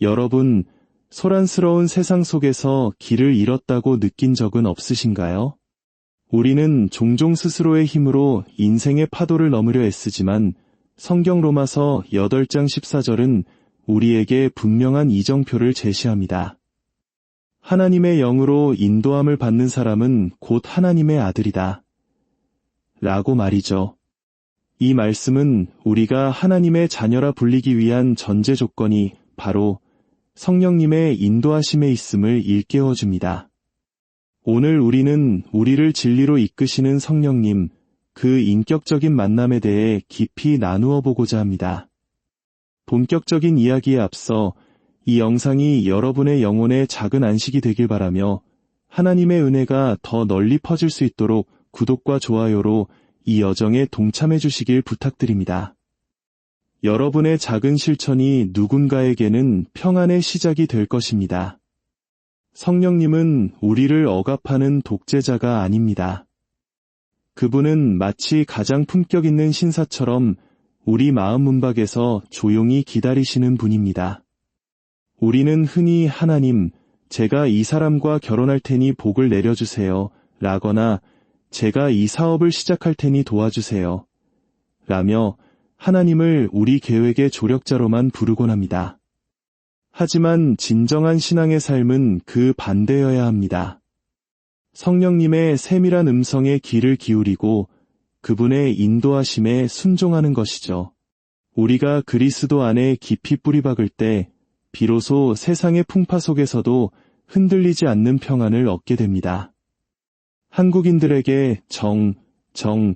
여러분, 소란스러운 세상 속에서 길을 잃었다고 느낀 적은 없으신가요? 우리는 종종 스스로의 힘으로 인생의 파도를 넘으려 애쓰지만 성경 로마서 8장 14절은 우리에게 분명한 이정표를 제시합니다. 하나님의 영으로 인도함을 받는 사람은 곧 하나님의 아들이다. 라고 말이죠. 이 말씀은 우리가 하나님의 자녀라 불리기 위한 전제 조건이 바로 성령님의 인도하심에 있음을 일깨워 줍니다. 오늘 우리는 우리를 진리로 이끄시는 성령님, 그 인격적인 만남에 대해 깊이 나누어 보고자 합니다. 본격적인 이야기에 앞서 이 영상이 여러분의 영혼의 작은 안식이 되길 바라며 하나님의 은혜가 더 널리 퍼질 수 있도록 구독과 좋아요로 이 여정에 동참해 주시길 부탁드립니다. 여러분의 작은 실천이 누군가에게는 평안의 시작이 될 것입니다. 성령님은 우리를 억압하는 독재자가 아닙니다. 그분은 마치 가장 품격 있는 신사처럼 우리 마음 문밖에서 조용히 기다리시는 분입니다. 우리는 흔히 하나님, 제가 이 사람과 결혼할 테니 복을 내려주세요. 라거나 제가 이 사업을 시작할 테니 도와주세요. 라며 하나님을 우리 계획의 조력자로만 부르곤 합니다. 하지만 진정한 신앙의 삶은 그 반대여야 합니다. 성령님의 세밀한 음성에 귀를 기울이고 그분의 인도하심에 순종하는 것이죠. 우리가 그리스도 안에 깊이 뿌리박을 때 비로소 세상의 풍파 속에서도 흔들리지 않는 평안을 얻게 됩니다. 한국인들에게 정, 정,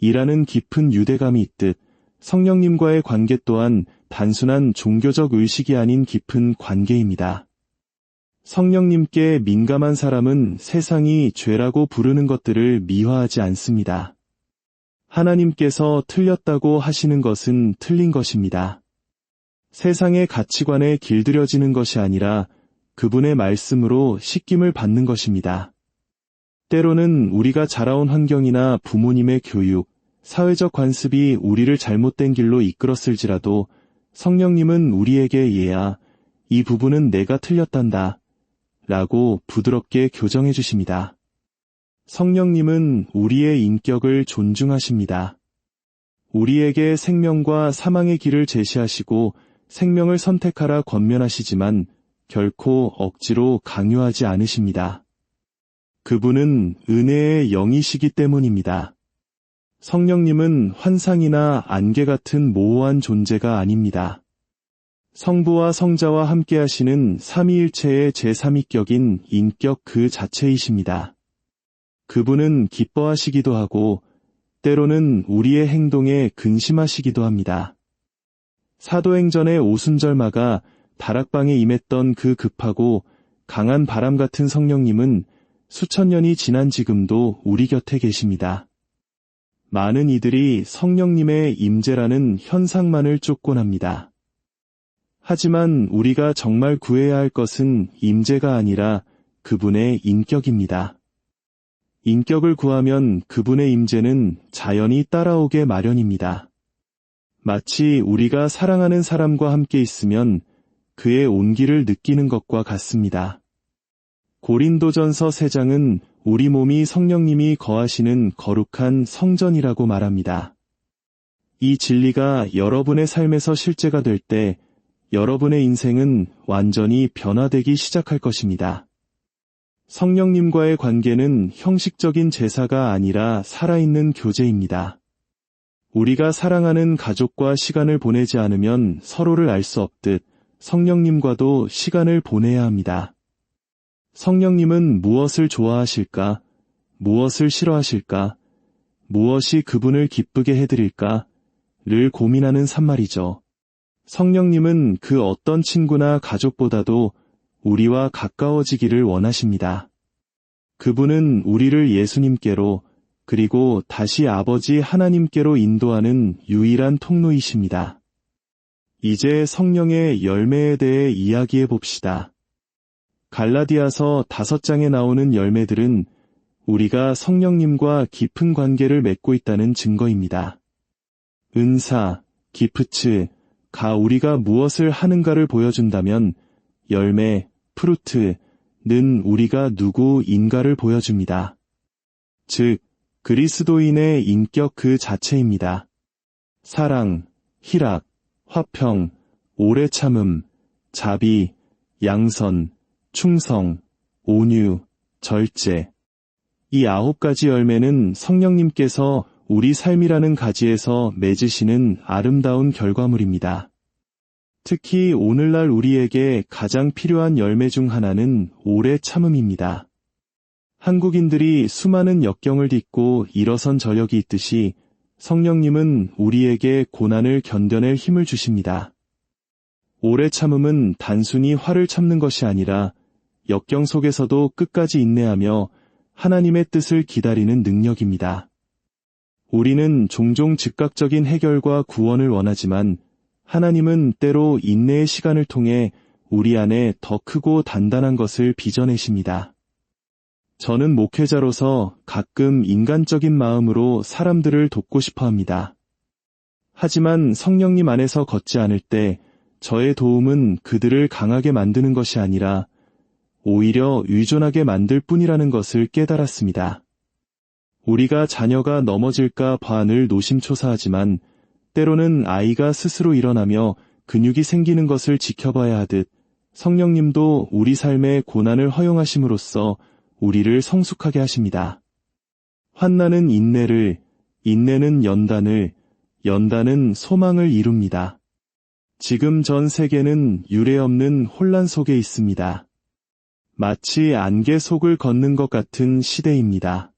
이라는 깊은 유대감이 있듯 성령님과의 관계 또한 단순한 종교적 의식이 아닌 깊은 관계입니다. 성령님께 민감한 사람은 세상이 죄라고 부르는 것들을 미화하지 않습니다. 하나님께서 틀렸다고 하시는 것은 틀린 것입니다. 세상의 가치관에 길들여지는 것이 아니라 그분의 말씀으로 식김을 받는 것입니다. 때로는 우리가 자라온 환경이나 부모님의 교육, 사회적 관습이 우리를 잘못된 길로 이끌었을지라도 성령님은 우리에게 얘야, 이 부분은 내가 틀렸단다. 라고 부드럽게 교정해 주십니다. 성령님은 우리의 인격을 존중하십니다. 우리에게 생명과 사망의 길을 제시하시고 생명을 선택하라 권면하시지만 결코 억지로 강요하지 않으십니다. 그분은 은혜의 영이시기 때문입니다. 성령님은 환상이나 안개 같은 모호한 존재가 아닙니다. 성부와 성자와 함께 하시는 삼위일체의 제3위격인 인격 그 자체이십니다. 그분은 기뻐하시기도 하고 때로는 우리의 행동에 근심하시기도 합니다. 사도행전의 오순절마가 다락방에 임했던 그 급하고 강한 바람 같은 성령님은 수천 년이 지난 지금도 우리 곁에 계십니다. 많은 이들이 성령님의 임재라는 현상만을 쫓곤 합니다. 하지만 우리가 정말 구해야 할 것은 임재가 아니라 그분의 인격입니다. 인격을 구하면 그분의 임재는 자연히 따라오게 마련입니다. 마치 우리가 사랑하는 사람과 함께 있으면 그의 온기를 느끼는 것과 같습니다. 고린도전서 3장은 우리 몸이 성령님이 거하시는 거룩한 성전이라고 말합니다. 이 진리가 여러분의 삶에서 실제가 될 때 여러분의 인생은 완전히 변화되기 시작할 것입니다. 성령님과의 관계는 형식적인 제사가 아니라 살아있는 교제입니다. 우리가 사랑하는 가족과 시간을 보내지 않으면 서로를 알 수 없듯 성령님과도 시간을 보내야 합니다. 성령님은 무엇을 좋아하실까? 무엇을 싫어하실까? 무엇이 그분을 기쁘게 해드릴까? 를 고민하는 산말이죠. 성령님은 그 어떤 친구나 가족보다도 우리와 가까워지기를 원하십니다. 그분은 우리를 예수님께로 그리고 다시 아버지 하나님께로 인도하는 유일한 통로이십니다. 이제 성령의 열매에 대해 이야기해 봅시다. 갈라디아서 다섯 장에 나오는 열매들은 우리가 성령님과 깊은 관계를 맺고 있다는 증거입니다. 은사, 기프츠, 가 우리가 무엇을 하는가를 보여준다면 열매, 프루트는 우리가 누구인가를 보여줍니다. 즉, 그리스도인의 인격 그 자체입니다. 사랑, 희락, 화평, 오래 참음, 자비, 양선, 충성, 온유, 절제. 이 아홉 가지 열매는 성령님께서 우리 삶이라는 가지에서 맺으시는 아름다운 결과물입니다. 특히 오늘날 우리에게 가장 필요한 열매 중 하나는 오래 참음입니다. 한국인들이 수많은 역경을 딛고 일어선 저력이 있듯이 성령님은 우리에게 고난을 견뎌낼 힘을 주십니다. 오래 참음은 단순히 화를 참는 것이 아니라 역경 속에서도 끝까지 인내하며 하나님의 뜻을 기다리는 능력입니다. 우리는 종종 즉각적인 해결과 구원을 원하지만 하나님은 때로 인내의 시간을 통해 우리 안에 더 크고 단단한 것을 빚어내십니다. 저는 목회자로서 가끔 인간적인 마음으로 사람들을 돕고 싶어 합니다. 하지만 성령님 안에서 걷지 않을 때 저의 도움은 그들을 강하게 만드는 것이 아니라 오히려 의존하게 만들 뿐이라는 것을 깨달았습니다. 우리가 자녀가 넘어질까 봐늘 노심초사하지만 때로는 아이가 스스로 일어나며 근육이 생기는 것을 지켜봐야 하듯 성령님도 우리 삶의 고난을 허용하심으로써 우리를 성숙하게 하십니다. 환난은 인내를, 인내는 연단을, 연단은 소망을 이룹니다. 지금 전 세계는 유례 없는 혼란 속에 있습니다. 마치 안개 속을 걷는 것 같은 시대입니다.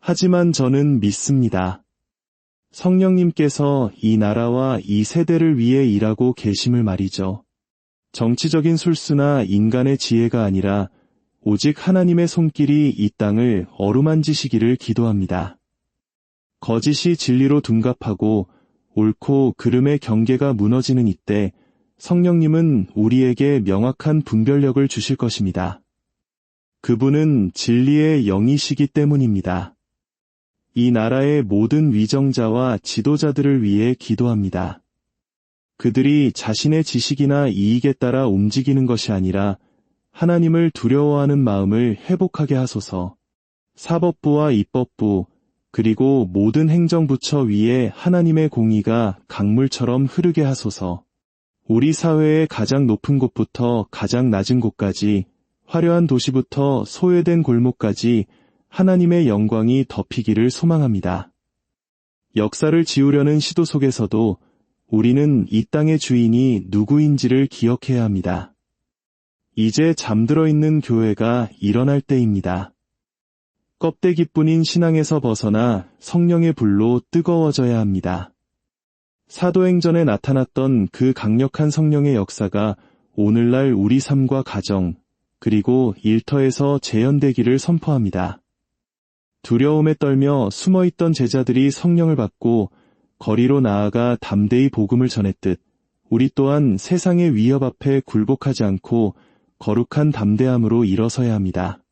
하지만 저는 믿습니다. 성령님께서 이 나라와 이 세대를 위해 일하고 계심을 말이죠. 정치적인 술수나 인간의 지혜가 아니라 오직 하나님의 손길이 이 땅을 어루만지시기를 기도합니다. 거짓이 진리로 둔갑하고 옳고 그름의 경계가 무너지는 이때 성령님은 우리에게 명확한 분별력을 주실 것입니다. 그분은 진리의 영이시기 때문입니다. 이 나라의 모든 위정자와 지도자들을 위해 기도합니다. 그들이 자신의 지식이나 이익에 따라 움직이는 것이 아니라 하나님을 두려워하는 마음을 회복하게 하소서. 사법부와 입법부, 그리고 모든 행정부처 위에 하나님의 공의가 강물처럼 흐르게 하소서. 우리 사회의 가장 높은 곳부터 가장 낮은 곳까지, 화려한 도시부터 소외된 골목까지 하나님의 영광이 덮이기를 소망합니다. 역사를 지우려는 시도 속에서도 우리는 이 땅의 주인이 누구인지를 기억해야 합니다. 이제 잠들어 있는 교회가 일어날 때입니다. 껍데기뿐인 신앙에서 벗어나 성령의 불로 뜨거워져야 합니다. 사도행전에 나타났던 그 강력한 성령의 역사가 오늘날 우리 삶과 가정, 그리고 일터에서 재현되기를 선포합니다. 두려움에 떨며 숨어있던 제자들이 성령을 받고 거리로 나아가 담대히 복음을 전했듯 우리 또한 세상의 위협 앞에 굴복하지 않고 거룩한 담대함으로 일어서야 합니다.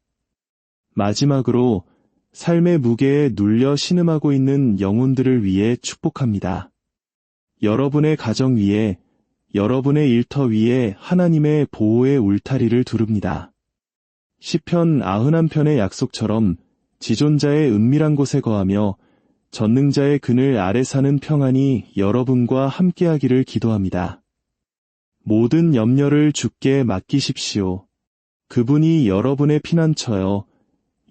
마지막으로 삶의 무게에 눌려 신음하고 있는 영혼들을 위해 축복합니다. 여러분의 가정 위에, 여러분의 일터 위에 하나님의 보호의 울타리를 두릅니다. 시편 91편의 약속처럼 지존자의 은밀한 곳에 거하며 전능자의 그늘 아래 사는 평안이 여러분과 함께하기를 기도합니다. 모든 염려를 주께 맡기십시오. 그분이 여러분의 피난처여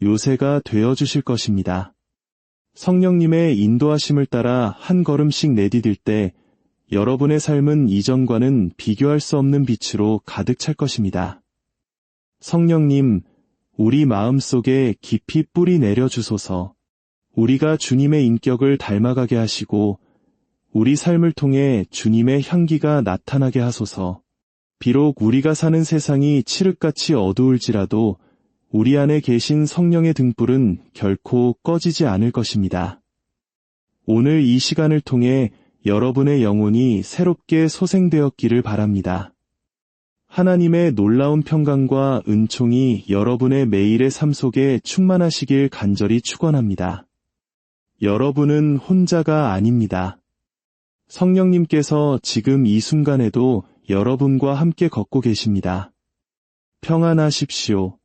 요새가 되어 주실 것입니다. 성령님의 인도하심을 따라 한 걸음씩 내디딜 때 여러분의 삶은 이전과는 비교할 수 없는 빛으로 가득 찰 것입니다. 성령님, 우리 마음 속에 깊이 뿌리 내려 주소서. 우리가 주님의 인격을 닮아가게 하시고 우리 삶을 통해 주님의 향기가 나타나게 하소서. 비록 우리가 사는 세상이 칠흑같이 어두울지라도 우리 안에 계신 성령의 등불은 결코 꺼지지 않을 것입니다. 오늘 이 시간을 통해 여러분의 영혼이 새롭게 소생되었기를 바랍니다. 하나님의 놀라운 평강과 은총이 여러분의 매일의 삶 속에 충만하시길 간절히 축원합니다. 여러분은 혼자가 아닙니다. 성령님께서 지금 이 순간에도 여러분과 함께 걷고 계십니다. 평안하십시오.